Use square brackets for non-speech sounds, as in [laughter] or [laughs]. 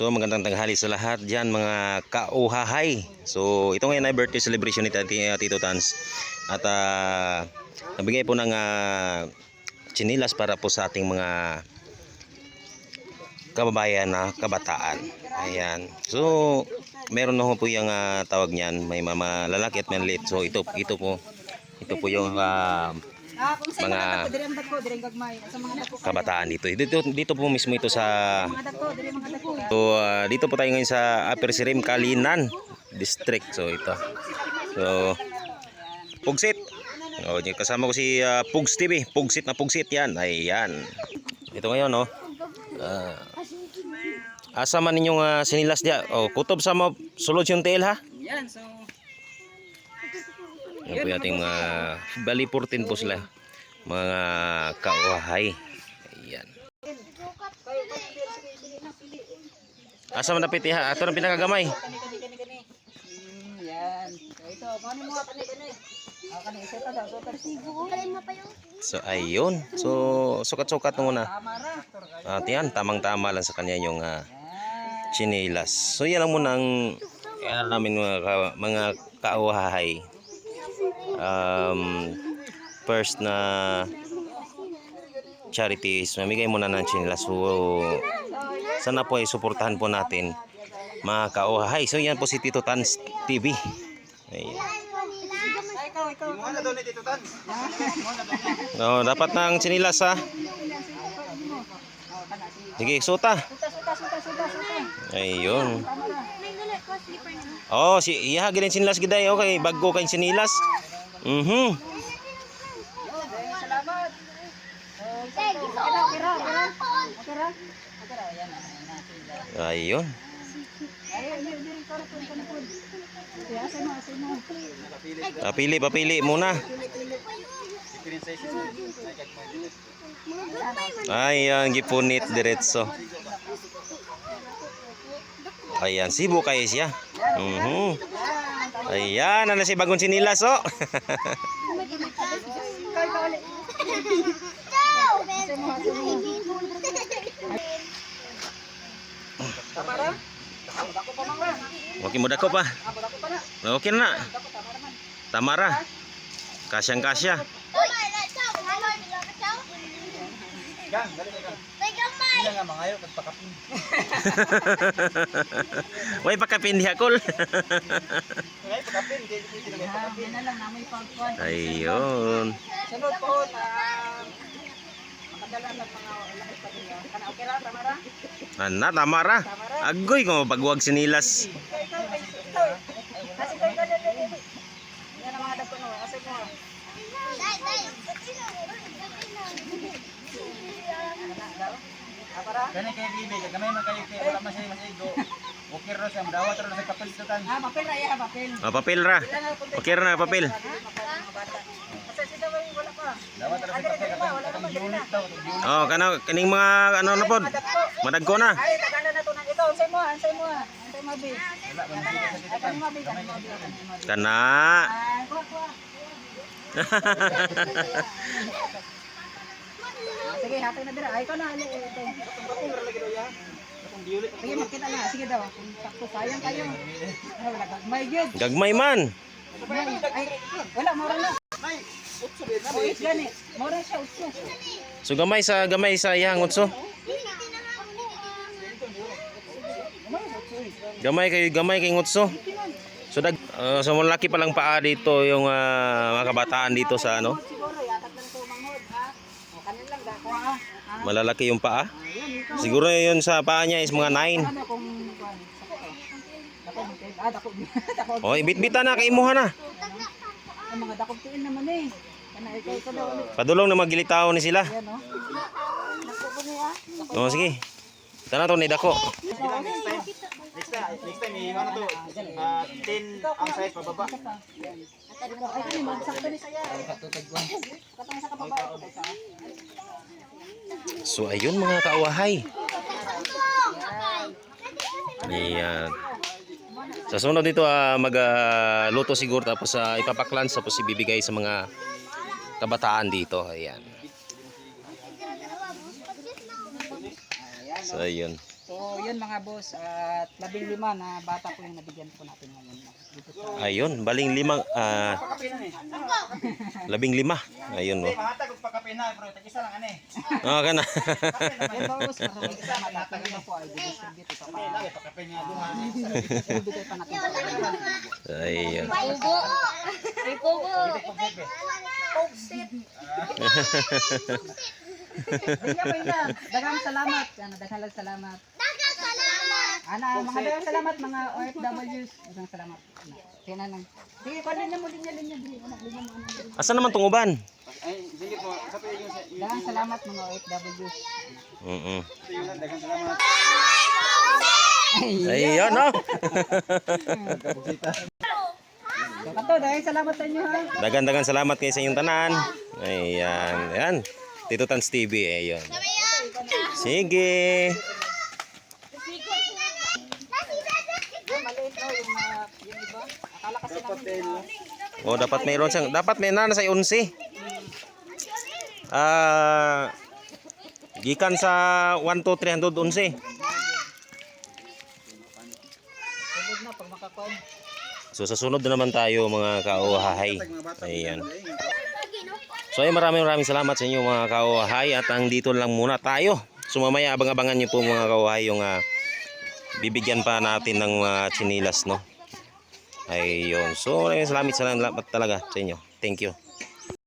So magandang tanghali sa lahat dyan mga kauhahay. So ito ngayon ay birthday celebration ni uh, Tito Tans. At ah, nabigay po ng uh, chinilas para po sa ating mga kababayan na kabataan. Ayan. So meron na po yung ah, tawag niyan. May mga lalaki at maliit. So ito, ito po. Ito po yung ah, Ah, sa Mga- mga kabataan dito. Dito, dito po mismo ito sa. So ah, dito po tayo ngayon sa Upper Sirim, Kalinan District. So ito. So Pugsit. Oh, kasama ko si ah, Pugs TV. Pugsit na Pugsit 'yan. Ayan. Ito ngayon no. Ah, asa man ninyong ah, sinilas dia. Oh, kutob sa mo sulod yung tail ha. Yan, so Yan po yung ating mga bali 14 po sila. Mga kauhay. Ayan. Asa man napiti ha? Ato ang pinakagamay. So ayun. So sukat-sukat mo na. Tama ra. At yan, tamang-tama lang sa kanya yung Yan. chinelas. So yan lang muna ang yan namin mga, ka, mga kauhahay. Um, first na charity is mamigay muna ng chinelas. So sana po ay suportahan po natin mga kauhahay. So yan po si Tito Tans TV. Ayan. No, dapat na ang chinilas ha. Sige, suta. Ayun. Oh, si iya gid sinilas giday okay, bago kay sinilas. Mhm. Salamat. Ayun. Papili, papili muna. Ayan, gipunit diretso. Ayan, sibo kayo siya. Mhm. Ayan, ano si bagong sinilas oh. Asay mo? Dako pa. Okay mo dako pa. Ako dako pa na. Okay na. Dako tama naman. Tamara. Kasyang kasya. Way pakapindi akol. Ah, yan na lang namoy pagkuhan. Ayun. Sunod po na makadala ng mga lakit pa ninyo. Kana okay ra, tama ra? Ana, Tamara. Agoy ko pagwag sinilas. Ikaw, ikaw, ikaw. Kasi ikaw, ikaw, ikaw, ikaw. Yan ang mga dako no. Asay mo. Ra? Kani kay bibi, gamay man kayo kay wala man siya masigo. Okay ro siya, dawat ro sa kapil tutan. Ah, papel ra, ya, papel. Ah, papel ra. Okay ra na papel. Sa Ah. Oh, kana kining mga ano na pod. Madagko na. Ay, tagana na to na ito. Ansay mo, ansay mo. Ansay mo, Bi. Sa. Kana. Ay. Sige, hatay na dira. Ay, ikaw na. ali, Ito. Sige, makita na. Sige daw. Kung sakto, sayang kayo. Ay, wala ka. May good. Gagmay man. Ay, wala, mura na. Oh, it's gani. Mura siya, utso. So gamay sa gamay sa iyang utso. Gamay kay gamay kay utso. So dag uh, so malaki pa lang paa dito yung ah, mga kabataan dito sa ano. Malalaki yung paa. Siguro yun sa paa niya is mga 9. Ano kung kuwan, sakto. Dako, bitin. ah, dako, dako. Oh, ibit-bita na kay imuha na. Ang mga dakog tiin naman eh. Padulong na magilitaw ni sila. Niya. Oh, sige. Tana to ni dako. Next time, next time na to. Ah, 10 ang size pababa. Ay kani magsakto ni saya. Katong sa. So ayun mga kauahay. Ayan. Sa sunod dito ah, mag-luto siguro tapos uh, ipapaklan tapos ibibigay sa mga kabataan dito. Ayan. So ayun. So yun mga boss, at labing lima na bata po yung nabigyan po natin ngayon. Dito sa Ayun, baling limang, ah, labing lima. Ayun, oh. Mahatag og pagkape na, bro. Tag isa lang ani. Ah, kana. Ayun mga boss, ang iba po ay didistribute ito pa. Lagi pagkape niya duman. Bibigay pa natin. Ayun. Pugo. Ay, pugo. [laughs] Bigyan ko yun. Daghang salamat. Ano, daghang salamat. Ana, mga daghang salamat mga OFWs. Daghang salamat. Ano, Kaya na. Sige, kung linya mo, linya, linya. Ano. Asa naman tong uban? Ay, sige po. Kape yung sa Daghang salamat mga OFWs. Mm yung daghang salamat. Ayun, oh. So, kato, daghang salamat sa inyo ha. Dagan-dagan salamat kayo sa inyong tanan. Ayan, ayan. Tito Tans TV, ayun. Sige. Maliit na yung, mga- yung iba. Akala kasi namin na, O, dapat mayroon siyang, dapat may nana sa 11. Ah, gikan sa 1 to 311. sunod na pag makakuan. So sa sunod na naman tayo mga kauhahay. Ayan. So ay maraming maraming salamat sa inyo mga kauhahay at ang dito lang muna tayo. So abang-abangan niyo po mga kauhahay yung ah, bibigyan pa natin ng mga chinilas no. Ayun. So maraming salamat salamat talaga sa inyo. Thank you.